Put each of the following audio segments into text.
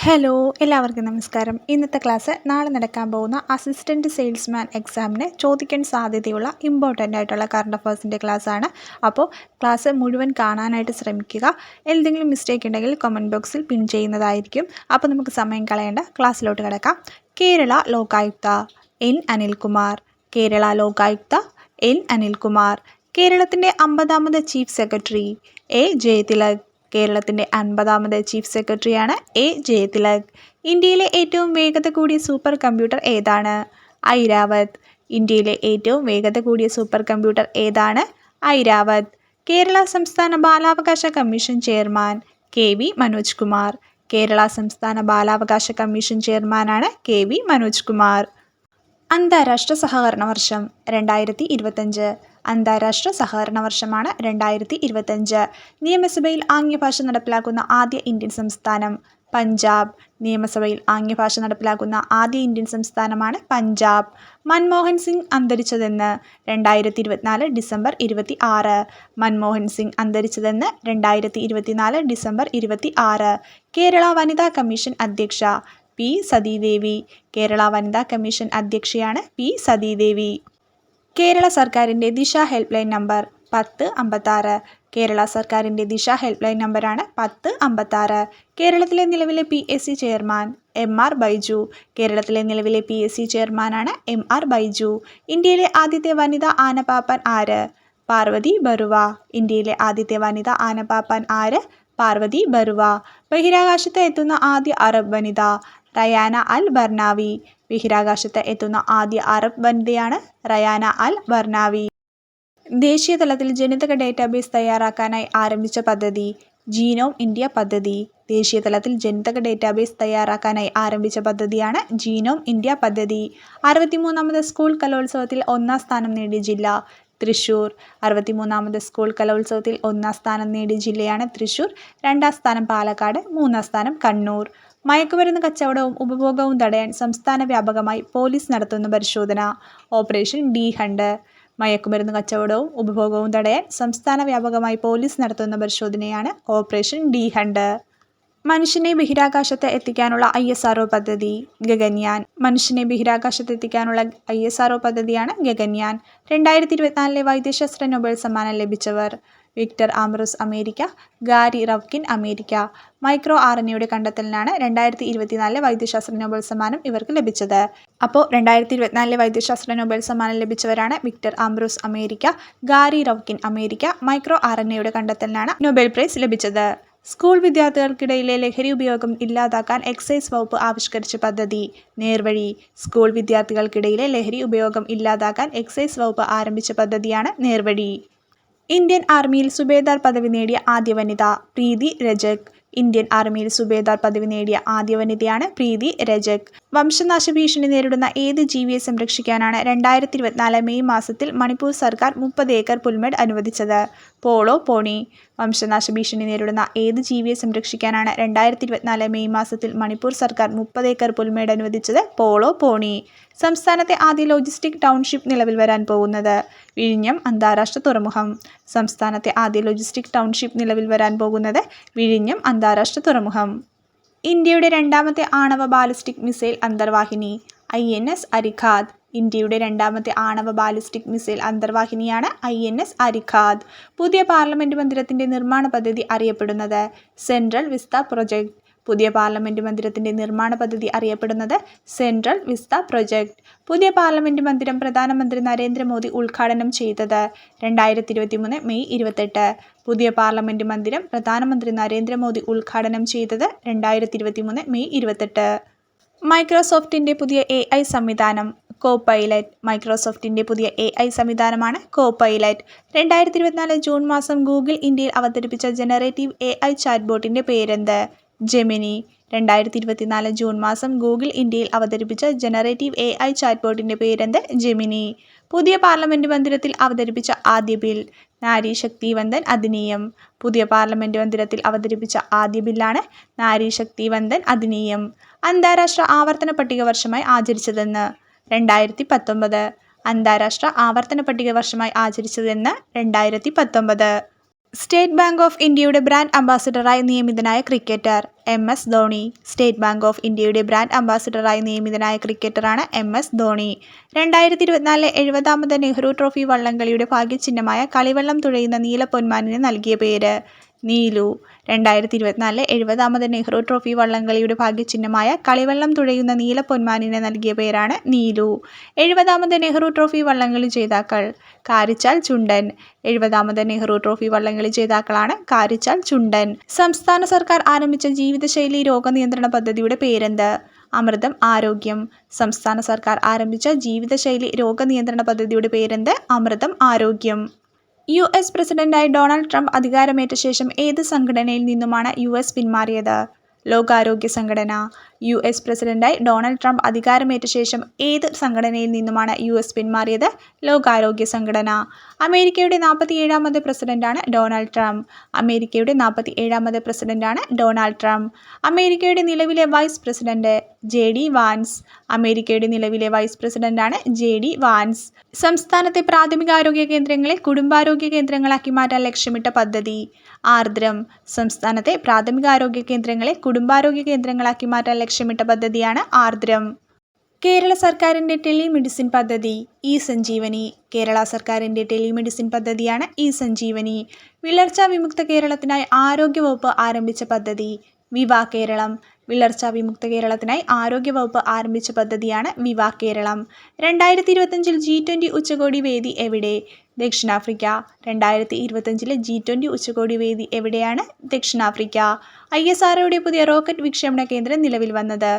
Hello എല്ലാവർക്കും നമസ്കാരം. ഇന്നത്തെ ക്ലാസ് നാളെ നടക്കാൻ പോകുന്ന അസിസ്റ്റന്റ് സെയിൽസ്മാൻ എക്സാമിന് ചോദിക്കാൻ സാധ്യതയുള്ള ഇമ്പോർട്ടന്റ് ആയിട്ടുള്ള കറണ്ട് അഫയേഴ്സിന്റെ ആണ്. അപ്പോൾ ക്ലാസ് മുഴുവൻ കാണാനായിട്ട് ശ്രമിക്കുക. എന്തെങ്കിലും മിസ്റ്റേക്ക് ഉണ്ടെങ്കിൽ കമന്റ് ബോക്സിൽ പിൻ ചെയ്യുന്നതായിരിക്കും. അപ്പോൾ നമുക്ക് സമയം കളയേണ്ട. ക്ലാസ്സിലോട്ട് കിടക്കാം. കേരള ലോകായുക്ത എൻ. അനിൽകുമാർ. കേരള ലോകായുക്ത എൻ. അനിൽകുമാർ. കേരളത്തിന്റെ അമ്പതാമത് ചീഫ് സെക്രട്ടറി എ. ജയതിലക്. കേരളത്തിന്റെ അൻപതാമത് ചീഫ് സെക്രട്ടറിയാണ് എ ജയതിലക്. ഇന്ത്യയിലെ ഏറ്റവും വേഗത കൂടിയ സൂപ്പർ കമ്പ്യൂട്ടർ ഏതാണ്? ഐരാവത്. ഇന്ത്യയിലെ ഏറ്റവും വേഗത കൂടിയ സൂപ്പർ കമ്പ്യൂട്ടർ ഏതാണ്? ഐരാവത്. കേരള സംസ്ഥാന ബാലാവകാശ commission chairman K V Manoj Kumar. Kerala സംസ്ഥാന ബാലാവകാശ കമ്മീഷൻ ചെയർമാനാണ് കെ വി മനോജ് കുമാർ. അന്താരാഷ്ട്ര സഹകരണ വർഷം രണ്ടായിരത്തി ഇരുപത്തഞ്ച്. അന്താരാഷ്ട്ര സഹകരണ വർഷമാണ് രണ്ടായിരത്തി ഇരുപത്തഞ്ച് നിയമസഭയിൽ ആംഗ്യഭാഷ നടപ്പിലാക്കുന്ന ആദ്യ ഇന്ത്യൻ സംസ്ഥാനം പഞ്ചാബ്. നിയമസഭയിൽ ആംഗ്യഭാഷ നടപ്പിലാക്കുന്ന ആദ്യ ഇന്ത്യൻ സംസ്ഥാനമാണ് പഞ്ചാബ്. മൻമോഹൻ സിംഗ് അന്തരിച്ചതെന്ന് രണ്ടായിരത്തി ഇരുപത്തിനാല് ഡിസംബർ ഇരുപത്തി ആറ് മൻമോഹൻ സിംഗ് അന്തരിച്ചതെന്ന് രണ്ടായിരത്തി ഇരുപത്തിനാല് ഡിസംബർ ഇരുപത്തി ആറ് കേരള വനിതാ കമ്മീഷൻ അധ്യക്ഷ പി സതീദേവി. കേരള വനിതാ കമ്മീഷൻ അധ്യക്ഷയാണ് പി സതീദേവി. കേരള സർക്കാരിന്റെ ദിശ ഹെൽപ്പ് ലൈൻ നമ്പർ പത്ത് അമ്പത്താറ്. കേരള സർക്കാരിന്റെ ദിശ ഹെൽപ്പ് ലൈൻ നമ്പറാണ് പത്ത് അമ്പത്താറ്. കേരളത്തിലെ നിലവിലെ P S C chairman M R Baiju. കേരളത്തിലെ നിലവിലെ പി എസ് സി ചെയർമാനാണ് എം ആർ ബൈജു. ഇന്ത്യയിലെ ആദ്യത്തെ വനിതാ ആനപാപ്പൻ ആര്? പാർവതി ബറുവ ഇന്ത്യയിലെ ആദ്യത്തെ വനിതാ ആനപാപ്പൻ ആര്? പാർവതി ബറുവ ബഹിരാകാശത്ത് എത്തുന്ന ആദ്യ അറബ് വനിത. റയാന അൽ ബർണാവി ബഹിരാകാശത്ത് എത്തുന്ന ആദ്യ അറബ് വനിതയാണ് റയാന അൽ ബർണാവി ദേശീയ തലത്തിൽ ജനിതക ഡേറ്റാബേസ് തയ്യാറാക്കാനായി ആരംഭിച്ച പദ്ധതി ജീനോം ഇന്ത്യ പദ്ധതി. ദേശീയ തലത്തിൽ ജനിതക ഡേറ്റാബേസ് തയ്യാറാക്കാനായി ആരംഭിച്ച പദ്ധതിയാണ് ജീനോം ഇന്ത്യ പദ്ധതി. അറുപത്തിമൂന്നാമത് സ്കൂൾ കലോത്സവത്തിൽ ഒന്നാം സ്ഥാനം നേടിയ ജില്ല തൃശ്ശൂർ അറുപത്തിമൂന്നാമത് സ്കൂൾ കലോത്സവത്തിൽ ഒന്നാം സ്ഥാനം നേടിയ ജില്ലയാണ് തൃശ്ശൂർ രണ്ടാം സ്ഥാനം പാലക്കാട് മൂന്നാം സ്ഥാനം കണ്ണൂർ. മയക്കുമരുന്ന് കച്ചവടവും ഉപഭോഗവും തടയാൻ സംസ്ഥാന വ്യാപകമായി പോലീസ് നടത്തുന്ന പരിശോധന. Operation D hunt. മയക്കുമരുന്ന് കച്ചവടവും ഉപഭോഗവും തടയാൻ സംസ്ഥാന വ്യാപകമായി പോലീസ് നടത്തുന്ന പരിശോധനയാണ് ഓപ്പറേഷൻ ഡി ഹണ്ട്. മനുഷ്യനെ ബഹിരാകാശത്ത് എത്തിക്കാനുള്ള ഐ എസ് ആർ പദ്ധതി. ഗഗൻയാൻ. മനുഷ്യനെ ബഹിരാകാശത്ത് എത്തിക്കാനുള്ള ഐ എസ് ആർ പദ്ധതിയാണ് ഗഗൻയാൻ. രണ്ടായിരത്തി ഇരുപത്തിനാലിലെ വൈദ്യശാസ്ത്ര നൊബേൽ സമ്മാനം ലഭിച്ചവർ. Victor Ambros America Gary Ruvkun America. Micro R N എയുടെ കണ്ടെത്തലിനാണ് രണ്ടായിരത്തി ഇരുപത്തിനാലിലെ വൈദ്യശാസ്ത്ര നോബൽ സമ്മാനം ഇവർക്ക് ലഭിച്ചത്. അപ്പോൾ രണ്ടായിരത്തി ഇരുപത്തിനാലിലെ വൈദ്യശാസ്ത്ര നോബൽ സമ്മാനം ലഭിച്ചവരാണ് Victor Ambros America Gary Ruvkun America micro R N എയുടെ കണ്ടെത്തലിനാണ് നോബൽ പ്രൈസ് ലഭിച്ചത്. സ്കൂൾ വിദ്യാർത്ഥികൾക്കിടയിലെ ലഹരി ഉപയോഗം ഇല്ലാതാക്കാൻ എക്സൈസ് വകുപ്പ് ആവിഷ്കരിച്ച പദ്ധതി നേർവഴി. സ്കൂൾ വിദ്യാർത്ഥികൾക്കിടയിലെ ലഹരി ഉപയോഗം ഇല്ലാതാക്കാൻ എക്സൈസ് വകുപ്പ് ആരംഭിച്ച പദ്ധതിയാണ് നേർവഴി. ഇന്ത്യൻ ആർമിയിൽ സുബേദാർ പദവി നേടിയ ആദ്യ വനിത പ്രീതി രജക്. ഇന്ത്യൻ ആർമിയിൽ സുബേദാർ പദവി നേടിയ ആദ്യ വനിതയാണ് പ്രീതി രജക്. വംശനാശ ഭീഷണി നേരിടുന്ന ഏത് ജീവിയെ സംരക്ഷിക്കാനാണ് രണ്ടായിരത്തി ഇരുപത്തിനാല് മെയ് മാസത്തിൽ മണിപ്പൂർ സർക്കാർ മുപ്പത് ഏക്കർ പുൽമേട് അനുവദിച്ചത്? Polo pony. വംശനാശ ഭീഷണി നേരിടുന്ന ഏത് ജീവിയെ സംരക്ഷിക്കാനാണ് രണ്ടായിരത്തി ഇരുപത്തിനാല് മെയ് മാസത്തിൽ മണിപ്പൂർ സർക്കാർ മുപ്പത് ഏക്കർ പുൽമേട് അനുവദിച്ചത്? Polo pony. സംസ്ഥാനത്തെ ആദ്യ ലോജിസ്റ്റിക് ടൗൺഷിപ്പ് നിലവിൽ വരാൻ പോകുന്നത് വിഴിഞ്ഞം അന്താരാഷ്ട്ര തുറമുഖം. സംസ്ഥാനത്തെ ആദ്യ ലോജിസ്റ്റിക് ടൗൺഷിപ്പ് നിലവിൽ വരാൻ പോകുന്നത് വിഴിഞ്ഞം അന്താരാഷ്ട്ര തുറമുഖം. ഇന്ത്യയുടെ രണ്ടാമത്തെ ആണവ ബാലിസ്റ്റിക് മിസൈൽ അന്തർവാഹിനി ഐ എൻ എസ് അരിഖാദ്. ഇന്ത്യയുടെ രണ്ടാമത്തെ ആണവ ബാലിസ്റ്റിക് മിസൈൽ അന്തർവാഹിനിയാണ് ഐ എൻ എസ് അരിഖാദ്. പുതിയ പാർലമെന്റ് മന്ദിരത്തിന്റെ നിർമ്മാണ പദ്ധതി അറിയപ്പെടുന്നത് സെൻട്രൽ വിസ്ത പ്രൊജക്ട്. പുതിയ പാർലമെന്റ് മന്ദിരത്തിന്റെ നിർമ്മാണ പദ്ധതി അറിയപ്പെടുന്നത് സെൻട്രൽ വിസ്ത പ്രൊജക്ട്. പുതിയ പാർലമെന്റ് മന്ദിരം പ്രധാനമന്ത്രി നരേന്ദ്രമോദി ഉദ്ഘാടനം ചെയ്തത് രണ്ടായിരത്തി ഇരുപത്തി മൂന്ന് മെയ് ഇരുപത്തെട്ട്. പുതിയ പാർലമെന്റ് മന്ദിരം പ്രധാനമന്ത്രി നരേന്ദ്രമോദി ഉദ്ഘാടനം ചെയ്തത് രണ്ടായിരത്തി ഇരുപത്തി മൂന്ന് മെയ് ഇരുപത്തെട്ട്. മൈക്രോസോഫ്റ്റിന്റെ പുതിയ എ സംവിധാനം. കോ പൈലറ്റ് മൈക്രോസോഫ്റ്റിന്റെ പുതിയ എ ഐ സംവിധാനമാണ് കോ പൈലറ്റ് രണ്ടായിരത്തി ഇരുപത്തിനാല് ജൂൺ മാസം ഗൂഗിൾ ഇന്ത്യയിൽ അവതരിപ്പിച്ച ജനറേറ്റീവ് എ ഐ ചാറ്റ്ബോട്ടിന്റെ പേരെന്ത്? ജെമിനി രണ്ടായിരത്തി ഇരുപത്തിനാല് ജൂൺ മാസം ഗൂഗിൾ ഇന്ത്യയിൽ അവതരിപ്പിച്ച ജനറേറ്റീവ് എ ഐ ചാറ്റ്ബോട്ടിന്റെ പേരെന്ത്? ജെമിനി പുതിയ പാർലമെന്റ് മന്ദിരത്തിൽ അവതരിപ്പിച്ച ആദ്യ ബിൽ നാരി ശക്തി വന്ദൻ അധിനിയം. പുതിയ പാർലമെന്റ് മന്ദിരത്തിൽ അവതരിപ്പിച്ച ആദ്യ ബില്ലാണ് നാരി ശക്തി വന്ദൻ അധിനിയം. അന്താരാഷ്ട്ര ആവർത്തന പട്ടിക വർഷമായി ആചരിച്ചതെന്ന്. രണ്ടായിരത്തി പത്തൊമ്പത് അന്താരാഷ്ട്ര ആവർത്തന പട്ടിക വർഷമായി ആചരിച്ചതെന്ന് രണ്ടായിരത്തി പത്തൊമ്പത് സ്റ്റേറ്റ് ബാങ്ക് ഓഫ് ഇന്ത്യയുടെ ബ്രാൻഡ് അംബാസിഡറായി നിയമിതനായ cricketer M S Dhoni. State bank of ഇന്ത്യയുടെ ബ്രാൻഡ് അംബാസിഡറായി നിയമിതനായ ക്രിക്കറ്ററാണ് എം എസ് ധോണി. രണ്ടായിരത്തി ഇരുപത്തിനാലിലെ എഴുപതാമത് നെഹ്റു ട്രോഫി വള്ളംകളിയുടെ ഭാഗ്യചിഹ്നമായ കളിവെള്ളം തുഴയുന്ന നീലപ്പൊന്മാനിന് നൽകിയ പേര്. നീലു. രണ്ടായിരത്തി ഇരുപത്തിനാലിലെ എഴുപതാമത് നെഹ്റു ട്രോഫി വള്ളംകളിയുടെ ഭാഗ്യചിഹ്നമായ കളിവെള്ളം തുഴയുന്ന നീല പൊന്മാനിന് നൽകിയ പേരാണ് നീലു. എഴുപതാമത് നെഹ്റു ട്രോഫി വള്ളംകളി ജേതാക്കൾ കാരിച്ചാൽ ചുണ്ടൻ. എഴുപതാമത് നെഹ്റു ട്രോഫി വള്ളംകളി ജേതാക്കളാണ് കാരിച്ചാൽ ചുണ്ടൻ. സംസ്ഥാന സർക്കാർ ആരംഭിച്ച ജീവിതശൈലി രോഗനിയന്ത്രണ പദ്ധതിയുടെ പേരെന്ത്? അമൃതം ആരോഗ്യം. സംസ്ഥാന സർക്കാർ ആരംഭിച്ച ജീവിതശൈലി രോഗനിയന്ത്രണ പദ്ധതിയുടെ പേരെന്ത്? അമൃതം ആരോഗ്യം. യു എസ് പ്രസിഡന്റായി ഡൊണാൾഡ് ട്രംപ് അധികാരമേറ്റ ശേഷം ഏത് സംഘടനയിൽ നിന്നുമാണ് യു എസ് പിന്മാറിയത്? ലോകാരോഗ്യ സംഘടന യു എസ് പ്രസിഡന്റായി ഡൊണാൾഡ് ട്രംപ് അധികാരമേറ്റ ശേഷം ഏത് സംഘടനയിൽ നിന്നുമാണ് യു എസ് പിന്മാറിയത്? ലോകാരോഗ്യ സംഘടന. അമേരിക്കയുടെ നാൽപ്പത്തി ഏഴാമത് പ്രസിഡന്റാണ് ഡൊണാൾഡ് ട്രംപ്. അമേരിക്കയുടെ നാൽപ്പത്തി ഏഴാമത് പ്രസിഡന്റാണ് ഡൊണാൾഡ് ട്രംപ്. അമേരിക്കയുടെ നിലവിലെ vice president J D Vance. അമേരിക്കയുടെ നിലവിലെ വൈസ് പ്രസിഡന്റാണ് ജെ ഡി വാൻസ്. സംസ്ഥാനത്തെ പ്രാഥമികാരോഗ്യ കേന്ദ്രങ്ങളെ കുടുംബാരോഗ്യ കേന്ദ്രങ്ങളാക്കി മാറ്റാൻ ലക്ഷ്യമിട്ട പദ്ധതി. ആർദ്രം. സംസ്ഥാനത്തെ പ്രാഥമികാരോഗ്യ കേന്ദ്രങ്ങളെ കുടുംബാരോഗ്യ കേന്ദ്രങ്ങളാക്കി മാറ്റാൻ ലക്ഷ്യമിട്ട പദ്ധതിയാണ് ആർദ്രം. കേരള സർക്കാരിന്റെ ടെലിമെഡിസിൻ പദ്ധതി ഇ സഞ്ജീവനി. കേരള സർക്കാരിന്റെ ടെലിമെഡിസിൻ പദ്ധതിയാണ് ഇ സഞ്ജീവനി. വിളർച്ചാ വിമുക്ത കേരളത്തിനായി ആരോഗ്യവകുപ്പ് ആരംഭിച്ച പദ്ധതി. വിവാ കേരളം. വിളർച്ചാ വിമുക്ത കേരളത്തിനായി ആരോഗ്യവകുപ്പ് ആരംഭിച്ച പദ്ധതിയാണ് വിവാ കേരളം. രണ്ടായിരത്തി ഇരുപത്തഞ്ചിൽ ജി ട്വന്റി ഉച്ചകോടി വേദി എവിടെ? ദക്ഷിണാഫ്രിക്ക. രണ്ടായിരത്തി ഇരുപത്തഞ്ചിലെ ജി ട്വന്റി ഉച്ചകോടി വേദി എവിടെയാണ്? ദക്ഷിണാഫ്രിക്ക. ഐ എസ് ആർഒയുടെ പുതിയ റോക്കറ്റ് വിക്ഷേപണ കേന്ദ്രം നിലവിൽ വന്നത്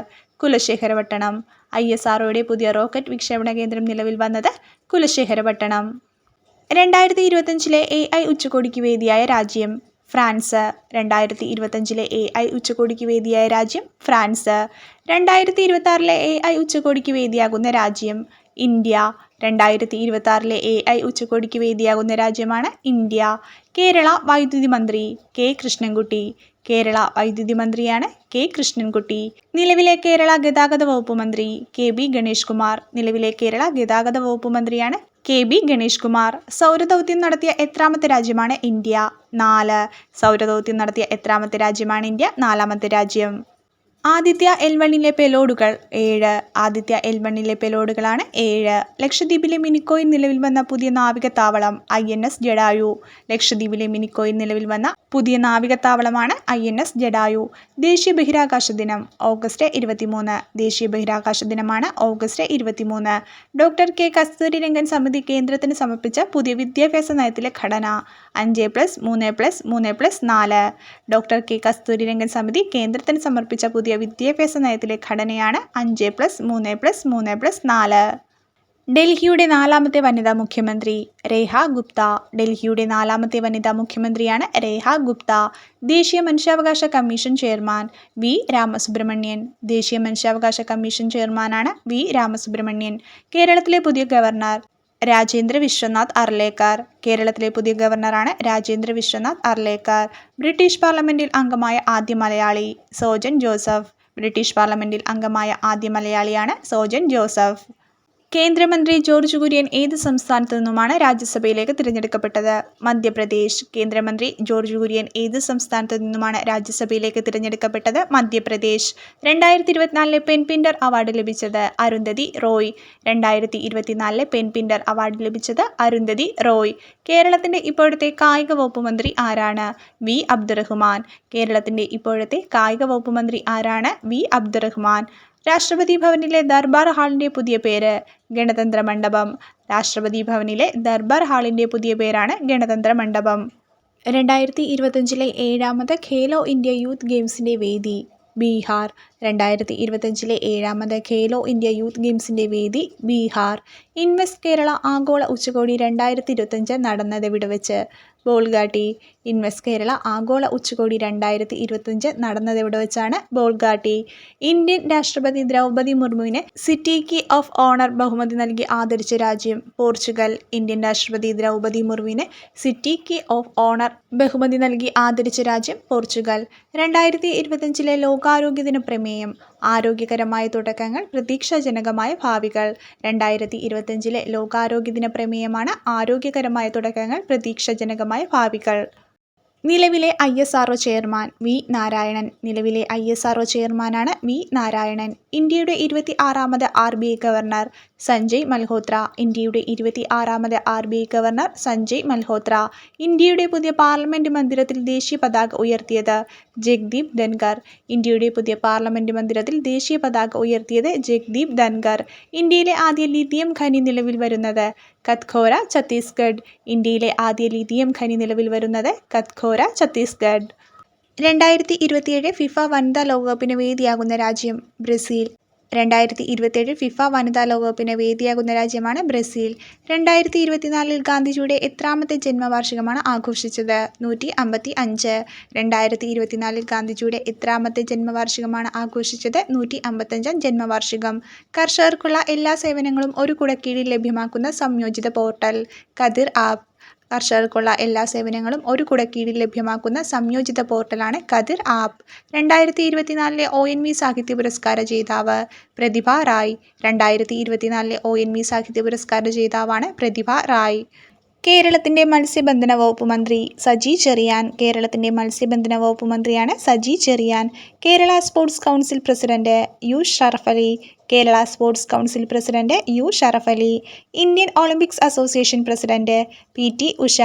കുലശേഖരപട്ടണം. ഐ എസ് ആർഒയുടെ പുതിയ റോക്കറ്റ് വിക്ഷേപണ കേന്ദ്രം നിലവിൽ വന്നത് കുലശേഖരപട്ടണം. രണ്ടായിരത്തി ഇരുപത്തഞ്ചിലെ എ ഐ ഉച്ചകോടിക്ക് വേദിയായ രാജ്യം ഫ്രാൻസ്. രണ്ടായിരത്തി ഇരുപത്തഞ്ചിലെ എ ഐ ഉച്ചകോടിക്ക് വേദിയായ രാജ്യം ഫ്രാൻസ്. രണ്ടായിരത്തി ഇരുപത്താറിലെ എ ഐ ഉച്ചകോടിക്ക് വേദിയാകുന്ന രാജ്യം ഇന്ത്യ. രണ്ടായിരത്തി ഇരുപത്താറിലെ എ ഐ ഉച്ചകോടിക്ക് വേദിയാകുന്ന രാജ്യമാണ് ഇന്ത്യ. കേരള വൈദ്യുതി മന്ത്രി കെ കൃഷ്ണൻകുട്ടി. കേരള വൈദ്യുതി മന്ത്രിയാണ് കെ കൃഷ്ണൻകുട്ടി. നിലവിലെ കേരള ഗതാഗത വകുപ്പ് മന്ത്രി കെ ബി ഗണേഷ് കുമാർ നിലവിലെ കേരള ഗതാഗത വകുപ്പ് മന്ത്രിയാണ് കെ ബി ഗണേഷ് കുമാർ സൗരദൗത്യം നടത്തിയ എത്രാമത്തെ രാജ്യമാണ് ഇന്ത്യ? നാല്. സൗരദൗത്യം നടത്തിയ എത്രാമത്തെ രാജ്യമാണ് ഇന്ത്യ? നാലാമത്തെ രാജ്യം. ആദിത്യ എൽ വണ്ണിലെ പെലോഡുകൾ. ഏഴ് ആദിത്യ എൽ വണ്ണിലെ പെലോഡുകളാണ് ഏഴ്. ലക്ഷദ്വീപിലെ മിനിക്കോയിൽ നിലവിൽ വന്ന പുതിയ നാവിക താവളം ഐ എൻ എസ് ജഡായു. ലക്ഷദ്വീപിലെ മിനിക്കോയിൽ നിലവിൽ വന്ന പുതിയ നാവികത്താവളമാണ് ഐ എൻ എസ് ജഡായു. ദേശീയ ബഹിരാകാശ ദിനം ഓഗസ്റ്റ് ഇരുപത്തിമൂന്ന്. ദേശീയ ബഹിരാകാശ ദിനമാണ് ഓഗസ്റ്റ് ഇരുപത്തിമൂന്ന്. ഡോക്ടർ കെ കസ്തൂരിരംഗൻ സമിതി കേന്ദ്രത്തിന് സമർപ്പിച്ച പുതിയ വിദ്യാഭ്യാസ നയത്തിലെ ഘടന അഞ്ച് പ്ലസ് മൂന്ന് പ്ലസ് മൂന്ന് പ്ലസ് നാല്. ഡോക്ടർ കെ കസ്തൂരിരംഗൻ സമിതി കേന്ദ്രത്തിന് സമർപ്പിച്ച പുതിയ വിദ്യാഭ്യാസ നയത്തിലെ ഘടനയാണ് അഞ്ച് പ്ലസ് മൂന്ന് പ്ലസ് മൂന്ന് പ്ലസ് നാല്. ഡൽഹിയുടെ നാലാമത്തെ വനിതാ മുഖ്യമന്ത്രി രേഹ ഗുപ്ത. ഡൽഹിയുടെ നാലാമത്തെ വനിതാ മുഖ്യമന്ത്രിയാണ് രേഹ ഗുപ്ത. ദേശീയ മനുഷ്യാവകാശ കമ്മീഷൻ ചെയർമാൻ വി രാമസുബ്രഹ്മണ്യൻ. ദേശീയ മനുഷ്യാവകാശ കമ്മീഷൻ ചെയർമാനാണ് വി രാമസുബ്രഹ്മണ്യൻ. കേരളത്തിലെ പുതിയ ഗവർണർ രാജേന്ദ്ര വിശ്വനാഥ് അർലേക്കർ. കേരളത്തിലെ പുതിയ ഗവർണറാണ് രാജേന്ദ്ര വിശ്വനാഥ് അർലേക്കർ. ബ്രിട്ടീഷ് പാർലമെന്റിൽ അംഗമായ ആദ്യ മലയാളി സോജൻ ജോസഫ്. ബ്രിട്ടീഷ് പാർലമെന്റിൽ അംഗമായ ആദ്യ മലയാളിയാണ് സോജൻ ജോസഫ്. കേന്ദ്രമന്ത്രി ജോർജ് കുര്യൻ ഏത് സംസ്ഥാനത്തു നിന്നുമാണ് രാജ്യസഭയിലേക്ക് തിരഞ്ഞെടുക്കപ്പെട്ടത്? മധ്യപ്രദേശ് കേന്ദ്രമന്ത്രി ജോർജ് കുര്യൻ ഏത് സംസ്ഥാനത്തു നിന്നുമാണ് രാജ്യസഭയിലേക്ക് തിരഞ്ഞെടുക്കപ്പെട്ടത്? മധ്യപ്രദേശ്. രണ്ടായിരത്തി ഇരുപത്തിനാലിലെ പെൻപിൻഡർ അവാർഡ് ലഭിച്ചത് അരുന്ധതി റോയ്. രണ്ടായിരത്തി ഇരുപത്തിനാലിലെ പെൻപിൻഡർ അവാർഡ് ലഭിച്ചത് അരുന്ധതി റോയ്. കേരളത്തിന്റെ ഇപ്പോഴത്തെ കായിക വകുപ്പ് മന്ത്രി ആരാണ്? വി. അബ്ദുറഹ്മാൻ. കേരളത്തിന്റെ ഇപ്പോഴത്തെ കായിക വകുപ്പ് മന്ത്രി ആരാണ്? വി. അബ്ദുറഹ്മാൻ. രാഷ്ട്രപതി ഭവനിലെ ദർബാർ ഹാളിന്റെ പുതിയ പേര് ഗണതന്ത്ര മണ്ഡപം. രാഷ്ട്രപതി ഭവനിലെ ദർബാർ ഹാളിന്റെ പുതിയ പേരാണ് ഗണതന്ത്ര മണ്ഡപം. രണ്ടായിരത്തി ഇരുപത്തഞ്ചിലെ ഏഴാമത് ഖേലോ ഇന്ത്യ യൂത്ത് ഗെയിംസിന്റെ വേദി ബീഹാർ. രണ്ടായിരത്തി ഇരുപത്തഞ്ചിലെ ഏഴാമത് ഖേലോ ഇന്ത്യ യൂത്ത് ഗെയിംസിന്റെ വേദി ബീഹാർ. ഇൻവെസ്റ്റ് കേരള ആഗോള ഉച്ചകോടി രണ്ടായിരത്തി ഇരുപത്തഞ്ച് നടന്നത് വിടവെച്ച്. ബോൾഗാട്ടി ഇൻവെസ്റ്റ് കേരള ആഗോള ഉച്ചകോടി രണ്ടായിരത്തി ഇരുപത്തിയഞ്ച് നടന്നത് എവിടെ വെച്ചാണ്? ബോൾഗാട്ടി. ഇന്ത്യൻ രാഷ്ട്രപതി ദ്രൗപതി മുർമുവിന് സിറ്റി കീ ഓഫ് ഓണർ ബഹുമതി നൽകി ആദരിച്ച രാജ്യം പോർച്ചുഗൽ. ഇന്ത്യൻ രാഷ്ട്രപതി ദ്രൗപതി മുർമുവിന് സിറ്റി കീ ഓഫ് ഓണർ ബഹുമതി നൽകി ആദരിച്ച രാജ്യം പോർച്ചുഗൽ. രണ്ടായിരത്തി ഇരുപത്തിയഞ്ചിലെ ലോകാരോഗ്യ ദിന പ്രമേയം ആരോഗ്യകരമായ തുടക്കങ്ങൾ പ്രതീക്ഷാജനകമായ ഭാവികൾ. രണ്ടായിരത്തി ഇരുപത്തിയഞ്ചിലെ ലോകാരോഗ്യ ദിന പ്രമേയമാണ് ആരോഗ്യകരമായ തുടക്കങ്ങൾ പ്രതീക്ഷാജനകമായ ഭാവികൾ. നിലവിലെ I S R chairman V Narayanan. നിലവിലെ ഐ എസ് ആർ ചെയർമാനാണ് വി നാരായണൻ. ഇന്ത്യയുടെ ഇരുപത്തി ആറാമത് R B I governor. Sanjay Malhotra. ഇന്ത്യയുടെ ഇരുപത്തി ആറാമത് R B I governor Sanjay Malhotra. ഇന്ത്യയുടെ പുതിയ പാർലമെന്റ് മന്ദിരത്തിൽ ദേശീയ പതാക ഉയർത്തിയത് ജഗ്ദീപ് ധൻഖർ. ഇന്ത്യയുടെ പുതിയ പാർലമെന്റ് മന്ദിരത്തിൽ ദേശീയ പതാക ഉയർത്തിയത് ജഗ്ദീപ് ധൻഖർ. ഇന്ത്യയിലെ ആദ്യ ലിഥിയം ഖനി നിലവിൽ വരുന്നത് കത്ഖോര ഛത്തീസ്ഗഡ്. ഇന്ത്യയിലെ ആദ്യ ലിഥിയം ഖനി നിലവിൽ വരുന്നത് കത്ഖോര ഛത്തീസ്ഗഡ്. രണ്ടായിരത്തി ഇരുപത്തിയേഴ് ഫിഫ വനിതാ ലോകകപ്പിന് വേദിയാകുന്ന രാജ്യം ബ്രസീൽ. രണ്ടായിരത്തി ഇരുപത്തിയേഴ് ഫിഫ വനിതാ ലോകകപ്പിന് വേദിയാകുന്ന രാജ്യമാണ് ബ്രസീൽ. രണ്ടായിരത്തി ഇരുപത്തിനാലിൽ ഗാന്ധിജിയുടെ എത്രാമത്തെ ജന്മവാർഷികമാണ് ആഘോഷിച്ചത്. നൂറ്റി അമ്പത്തി അഞ്ച് രണ്ടായിരത്തി ഇരുപത്തിനാലിൽ ഗാന്ധിജിയുടെ എത്രാമത്തെ ജന്മവാർഷികമാണ് ആഘോഷിച്ചത്. നൂറ്റി അമ്പത്തഞ്ചാം ജന്മവാർഷികം. കർഷകർക്കുള്ള എല്ലാ സേവനങ്ങളും ഒരു കുടക്കീഴിൽ ലഭ്യമാക്കുന്ന സംയോജിത പോർട്ടൽ. കതിർ ആപ്പ്. കർഷകർക്കുള്ള എല്ലാ സേവനങ്ങളും ഒരു കുടക്കീഴിൽ ലഭ്യമാക്കുന്ന സംയോജിത പോർട്ടലാണ് കതിർ ആപ്പ്. രണ്ടായിരത്തി ഇരുപത്തിനാലിലെ ഒ എൻ വി സാഹിത്യ പുരസ്കാര ജേതാവ് പ്രതിഭ റായ്. രണ്ടായിരത്തി ഇരുപത്തിനാലിലെ ഒ എൻ വി സാഹിത്യ പുരസ്കാര ജേതാവാണ് പ്രതിഭ റായ്. കേരളത്തിന്റെ മത്സ്യബന്ധന വകുപ്പ് മന്ത്രി സജി ചെറിയാൻ. കേരളത്തിന്റെ മത്സ്യബന്ധന വകുപ്പ് മന്ത്രിയാണ് Saji Cherian. Kerala sports council president U Sharaf Ali. Kerala sports council president U Sharafali Indian Olympics association president P T Usha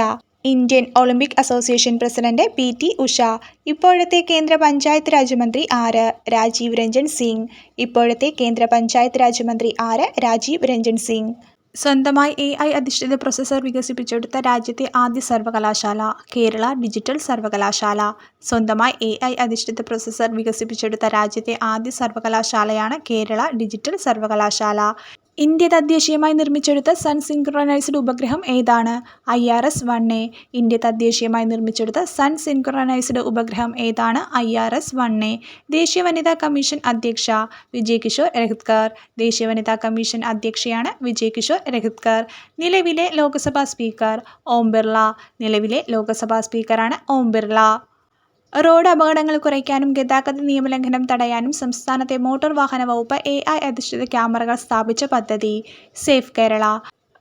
Indian Olympic association president P T Usha ഇപ്പോഴത്തെ കേന്ദ്ര പഞ്ചായത്ത് രാജ് മന്ത്രി ആര് രാജീവ് രഞ്ജൻ സിംഗ് ഇപ്പോഴത്തെ കേന്ദ്ര പഞ്ചായത്ത് രാജ് മന്ത്രി ആര് രാജീവ് രഞ്ജൻ സിംഗ്. സ്വന്തമായി എ ഐ അധിഷ്ഠിത പ്രൊസസ്സർ വികസിപ്പിച്ചെടുത്ത രാജ്യത്തെ ആദ്യ സർവകലാശാല കേരള ഡിജിറ്റൽ സർവകലാശാല. സ്വന്തമായി എ ഐ അധിഷ്ഠിത പ്രൊസസ്സർ വികസിപ്പിച്ചെടുത്ത രാജ്യത്തെ ആദ്യ സർവകലാശാലയാണ് കേരള ഡിജിറ്റൽ സർവകലാശാല. ഇന്ത്യ തദ്ദേശീയമായി നിർമ്മിച്ചെടുത്ത സൺ സിൻക്രണൈസ്ഡ് ഉപഗ്രഹം ഏതാണ്? I R S one A. India തദ്ദേശീയമായി നിർമ്മിച്ചെടുത്ത സൺ സിൻക്രണൈസ്ഡ് ഉപഗ്രഹം ഏതാണ്? I R S one A. ദേശീയ വനിതാ കമ്മീഷൻ അധ്യക്ഷ വിജയ് കിഷോർ രഹിത്കർ ദേശീയ വനിതാ കമ്മീഷൻ അധ്യക്ഷയാണ് വിജയ് കിഷോർ രഹിത്കർ നിലവിലെ ലോക്സഭാ സ്പീക്കർ ഓം ബിർള. നിലവിലെ ലോക്സഭാ സ്പീക്കറാണ് ഓം ബിർള. റോഡ് അപകടങ്ങൾ കുറയ്ക്കാനും ഗതാഗത നിയമലംഘനം തടയാനും സംസ്ഥാനത്തെ മോട്ടോർ വാഹന വകുപ്പ് എ ഐ അധിഷ്ഠിത ക്യാമറകൾ സ്ഥാപിച്ച പദ്ധതി സേഫ് കേരള.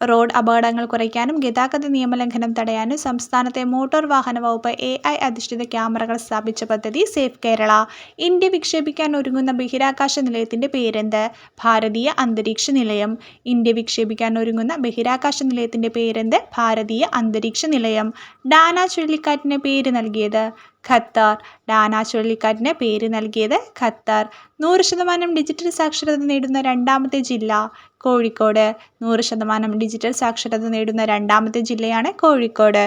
റോഡ് അപകടങ്ങൾ കുറയ്ക്കാനും ഗതാഗത നിയമലംഘനം തടയാനും സംസ്ഥാനത്തെ മോട്ടോർ വാഹന വകുപ്പ് എ ഐ അധിഷ്ഠിത ക്യാമറകൾ സ്ഥാപിച്ച പദ്ധതി സേഫ് കേരള. ഇന്ത്യ വിക്ഷേപിക്കാൻ ഒരുങ്ങുന്ന ബഹിരാകാശ നിലയത്തിന്റെ പേരെന്ത്? ഭാരതീയ അന്തരീക്ഷ നിലയം. ഇന്ത്യ വിക്ഷേപിക്കാൻ ഒരുങ്ങുന്ന ബഹിരാകാശ നിലയത്തിന്റെ പേരെന്ത്? ഭാരതീയ അന്തരീക്ഷ നിലയം. ഡാന ചുഴലിക്കാറ്റിന് പേര് നൽകിയത് ഖത്തർ. ഡാന ചുഴലിക്കാറ്റിന് പേര് നൽകിയത് ഖത്തർ. നൂറ് ശതമാനം ഡിജിറ്റൽ സാക്ഷരത നേടുന്ന രണ്ടാമത്തെ ജില്ല കോഴിക്കോട്. നൂറ് ശതമാനം ഡിജിറ്റൽ സാക്ഷരത നേടുന്ന രണ്ടാമത്തെ ജില്ലയാണ് കോഴിക്കോട്.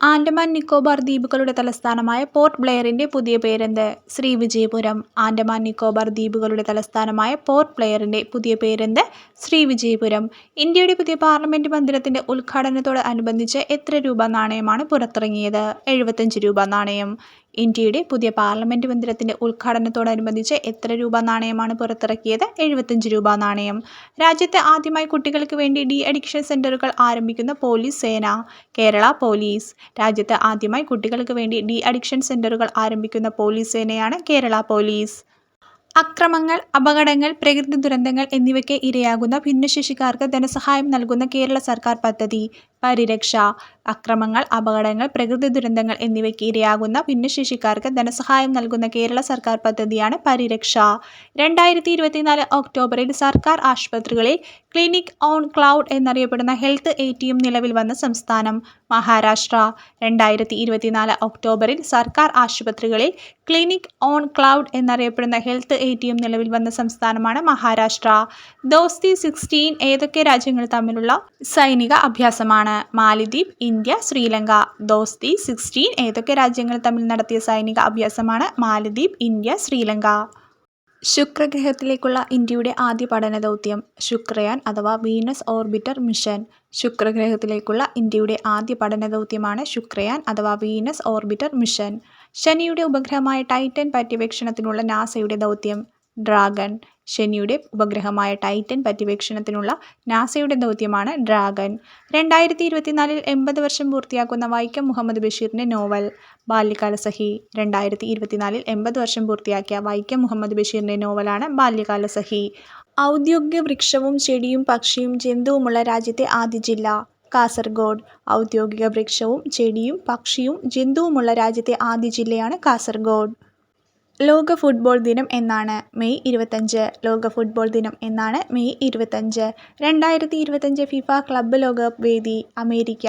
ആൻഡമാൻ നിക്കോബാർ ദ്വീപുകളുടെ തലസ്ഥാനമായ പോർട്ട് ബ്ലെയറിന്റെ പുതിയ പേരെന്ത്? ശ്രീവിജയപുരം ആൻഡമാൻ നിക്കോബാർ ദ്വീപുകളുടെ തലസ്ഥാനമായ പോർട്ട് ബ്ലെയറിന്റെ പുതിയ പേരെന്ത്? ശ്രീവിജയപുരം ഇന്ത്യയുടെ പുതിയ പാർലമെന്റ് മന്ദിരത്തിന്റെ ഉദ്ഘാടനത്തോട് അനുബന്ധിച്ച് എത്ര രൂപ നാണയമാണ് പുറത്തിറങ്ങിയത്? എഴുപത്തഞ്ച് രൂപ നാണയം. ഇന്ത്യയുടെ പുതിയ പാർലമെന്റ് മന്ദിരത്തിന്റെ ഉദ്ഘാടനത്തോടനുബന്ധിച്ച് എത്ര രൂപ നാണയമാണ് പുറത്തിറക്കിയത്? എഴുപത്തഞ്ച് രൂപ നാണയം. രാജ്യത്തെ ആദ്യമായി കുട്ടികൾക്ക് വേണ്ടി ഡി അഡിക്ഷൻ സെന്ററുകൾ ആരംഭിക്കുന്ന പോലീസ് സേന. കേരള പോലീസ്. രാജ്യത്തെ ആദ്യമായി കുട്ടികൾക്ക് വേണ്ടി ഡി അഡിക്ഷൻ സെന്ററുകൾ ആരംഭിക്കുന്ന പോലീസ് സേനയാണ് കേരള പോലീസ്. അക്രമങ്ങൾ അപകടങ്ങൾ പ്രകൃതി ദുരന്തങ്ങൾ എന്നിവയ്ക്ക് ഇരയാകുന്ന ഭിന്നശേഷിക്കാർക്ക് ധനസഹായം നൽകുന്ന കേരള സർക്കാർ പദ്ധതി. പരിരക്ഷ അക്രമങ്ങൾ അപകടങ്ങൾ പ്രകൃതി ദുരന്തങ്ങൾ എന്നിവയ്ക്ക് ഇരയാകുന്ന ഭിന്നശേഷിക്കാർക്ക് ധനസഹായം നൽകുന്ന കേരള സർക്കാർ പദ്ധതിയാണ് പരിരക്ഷ. രണ്ടായിരത്തി ഇരുപത്തിനാല് ഒക്ടോബറിൽ സർക്കാർ ആശുപത്രികളിൽ ക്ലിനിക് ഓൺ ക്ലൗഡ് എന്നറിയപ്പെടുന്ന ഹെൽത്ത് എ ടി എം നിലവിൽ വന്ന സംസ്ഥാനം മഹാരാഷ്ട്ര. രണ്ടായിരത്തി ഇരുപത്തിനാല് ഒക്ടോബറിൽ സർക്കാർ ആശുപത്രികളിൽ ക്ലിനിക് ഓൺ ക്ലൗഡ് എന്നറിയപ്പെടുന്ന ഹെൽത്ത് എ ടി എം നിലവിൽ വന്ന സംസ്ഥാനമാണ് മഹാരാഷ്ട്ര. ദോസ്തി സിക്സ്റ്റീൻ ഏതൊക്കെ രാജ്യങ്ങൾ തമ്മിലുള്ള സൈനിക അഭ്യാസമാണ്? മാലിദ്വീപ് ഇന്ത്യ ശ്രീലങ്ക. ദോസ്തി സിക്സ്റ്റീൻ ഏതൊക്കെ രാജ്യങ്ങൾ തമ്മിൽ നടത്തിയ സൈനിക അഭ്യാസമാണ്? മാലിദ്വീപ് ഇന്ത്യ ശ്രീലങ്ക. ശുക്രഗ്രഹത്തിലേക്കുള്ള ഇന്ത്യയുടെ ആദ്യ പഠന ദൗത്യം ശുക്രയാൻ അഥവാ വീനസ് ഓർബിറ്റർ മിഷൻ. ശുക്രഗ്രഹത്തിലേക്കുള്ള ഇന്ത്യയുടെ ആദ്യ പഠന ദൗത്യമാണ് ശുക്രയാൻ അഥവാ വീനസ് ഓർബിറ്റർ മിഷൻ. ശനിയുടെ ഉപഗ്രഹമായ ടൈറ്റൻ പര്യവേക്ഷണത്തിനുള്ള നാസയുടെ ദൗത്യം ഡ്രാഗൺ. ശനിയുടെ ഉപഗ്രഹമായ ടൈറ്റൻ പര്യവേക്ഷണത്തിനുള്ള നാസയുടെ ദൗത്യമാണ് ഡ്രാഗൺ. രണ്ടായിരത്തി ഇരുപത്തിനാലിൽ എൺപത് വർഷം പൂർത്തിയാക്കുന്ന വൈക്കം മുഹമ്മദ് ബഷീറിന്റെ നോവൽ ബാല്യകാലസഖി രണ്ടായിരത്തി ഇരുപത്തിനാലിൽ എൺപത് വർഷം പൂർത്തിയാക്കിയ വൈക്കം മുഹമ്മദ് ബഷീറിന്റെ നോവലാണ് ബാല്യകാലസഖി ഔദ്യോഗിക വൃക്ഷവും ചെടിയും പക്ഷിയും ജന്തുവുമുള്ള രാജ്യത്തെ ആദ്യ ജില്ല കാസർഗോഡ്. ഔദ്യോഗിക വൃക്ഷവും ചെടിയും പക്ഷിയും ജന്തുവുമുള്ള രാജ്യത്തെ ആദ്യ ജില്ലയാണ് കാസർഗോഡ്. ലോക ഫുട്ബോൾ ദിനം എന്നാണ് മെയ് ഇരുപത്തഞ്ച്. ലോക ഫുട്ബോൾ ദിനം എന്നാണ് മെയ് ഇരുപത്തഞ്ച്. രണ്ടായിരത്തി ഇരുപത്തഞ്ച് ഫിഫ ക്ലബ്ബ് ലോകകപ്പ് വേദി അമേരിക്ക.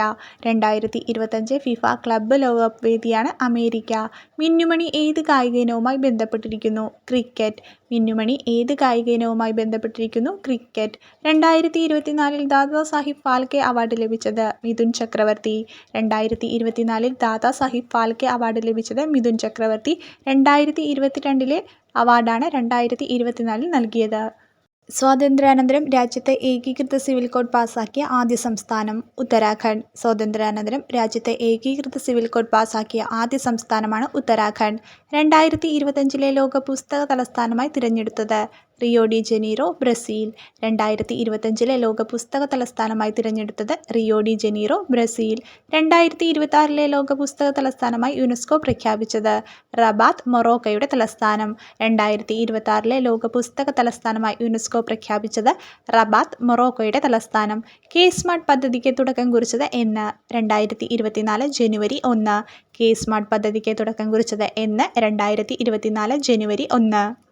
രണ്ടായിരത്തി ഇരുപത്തഞ്ച് ഫിഫ ക്ലബ്ബ് ലോകകപ്പ് വേദിയാണ് അമേരിക്ക. മിന്നുമണി ഏത് കായിക ഇനവുമായി ബന്ധപ്പെട്ടിരിക്കുന്നു? ക്രിക്കറ്റ് മിന്നുമണി ഏത് കായിക ഇനവുമായി ബന്ധപ്പെട്ടിരിക്കുന്നു? ക്രിക്കറ്റ്. രണ്ടായിരത്തി ഇരുപത്തിനാലിൽ ദാദാ സാഹിബ് ഫാൽക്കെ അവാർഡ് ലഭിച്ചത് മിഥുൻ ചക്രവർത്തി. രണ്ടായിരത്തി ഇരുപത്തിനാലിൽ ദാദാ സാഹിബ് ഫാൽക്കെ അവാർഡ് ലഭിച്ചത് മിഥുൻ ചക്രവർത്തി. രണ്ടായിരത്തി ഇരുപത്തിരണ്ടിലെ അവാർഡാണ് രണ്ടായിരത്തി ഇരുപത്തിനാലിൽ നൽകിയത്. സ്വാതന്ത്ര്യാനന്തരം രാജ്യത്തെ ഏകീകൃത സിവിൽ കോഡ് പാസാക്കിയ ആദ്യ സംസ്ഥാനം ഉത്തരാഖണ്ഡ്. സ്വാതന്ത്ര്യാനന്തരം രാജ്യത്ത് ഏകീകൃത സിവിൽ കോഡ് പാസാക്കിയ ആദ്യ സംസ്ഥാനമാണ് ഉത്തരാഖണ്ഡ്. രണ്ടായിരത്തി ഇരുപത്തഞ്ചിലെ ലോക പുസ്തക തലസ്ഥാനമായി തിരഞ്ഞെടുത്തത്. Rio de Janeiro Brazil. രണ്ടായിരത്തി ഇരുപത്തഞ്ചിലെ ലോക പുസ്തക തലസ്ഥാനമായി തിരഞ്ഞെടുത്തത് റിയോ ഡി ജനീറോ ബ്രസീൽ. രണ്ടായിരത്തി ഇരുപത്തി ലോക പുസ്തക തലസ്ഥാനമായി യുനെസ്കോ പ്രഖ്യാപിച്ചത് റബാത്ത് മൊറോക്കയുടെ തലസ്ഥാനം. രണ്ടായിരത്തി ഇരുപത്തി ലോക പുസ്തക തലസ്ഥാനമായി യുനെസ്കോ പ്രഖ്യാപിച്ചത് റബാത്ത് മൊറോക്കോയുടെ തലസ്ഥാനം. കെ സ്മാർട്ട് പദ്ധതിക്ക് തുടക്കം കുറിച്ചത് എന്ന്. രണ്ടായിരത്തി ഇരുപത്തിനാല് ജനുവരി ഒന്ന്. കെ സ്മാർട്ട് പദ്ധതിക്ക് തുടക്കം കുറിച്ചത് എന്ന്. രണ്ടായിരത്തി ഇരുപത്തിനാല് ജനുവരി ഒന്ന്.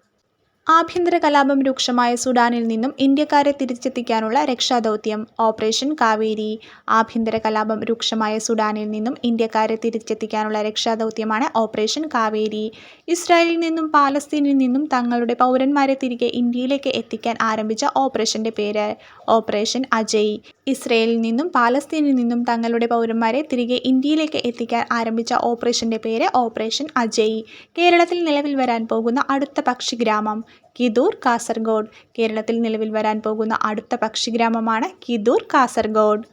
ആഭ്യന്തര കലാപം രൂക്ഷമായ സുഡാനിൽ നിന്നും ഇന്ത്യക്കാരെ തിരിച്ചെത്തിക്കാനുള്ള രക്ഷാദൗത്യം ഓപ്പറേഷൻ കാവേരി. ആഭ്യന്തര കലാപം രൂക്ഷമായ സുഡാനിൽ നിന്നും ഇന്ത്യക്കാരെ തിരിച്ചെത്തിക്കാനുള്ള രക്ഷാദൗത്യമാണ് ഓപ്പറേഷൻ കാവേരി. ഇസ്രായേലിൽ നിന്നും പാലസ്തീനിൽ നിന്നും തങ്ങളുടെ പൗരന്മാരെ തിരികെ ഇന്ത്യയിലേക്ക് എത്തിക്കാൻ ആരംഭിച്ച ഓപ്പറേഷന്റെ പേര് ഓപ്പറേഷൻ അജയ്. ഇസ്രയേലിൽ നിന്നും പാലസ്തീനിൽ നിന്നും തങ്ങളുടെ പൗരന്മാരെ തിരികെ ഇന്ത്യയിലേക്ക് എത്തിക്കാൻ ആരംഭിച്ച ഓപ്പറേഷന്റെ പേര് ഓപ്പറേഷൻ അജയ്. കേരളത്തിൽ നിലവിൽ വരാൻ പോകുന്ന അടുത്ത പക്ഷിഗ്രാമം കിദൂർ കാസർഗോഡ്. കേരളത്തിൽ നിലവിൽ വരാൻ പോകുന്ന അടുത്ത പക്ഷിഗ്രാമമാണ് കിദൂർ കാസർഗോഡ്.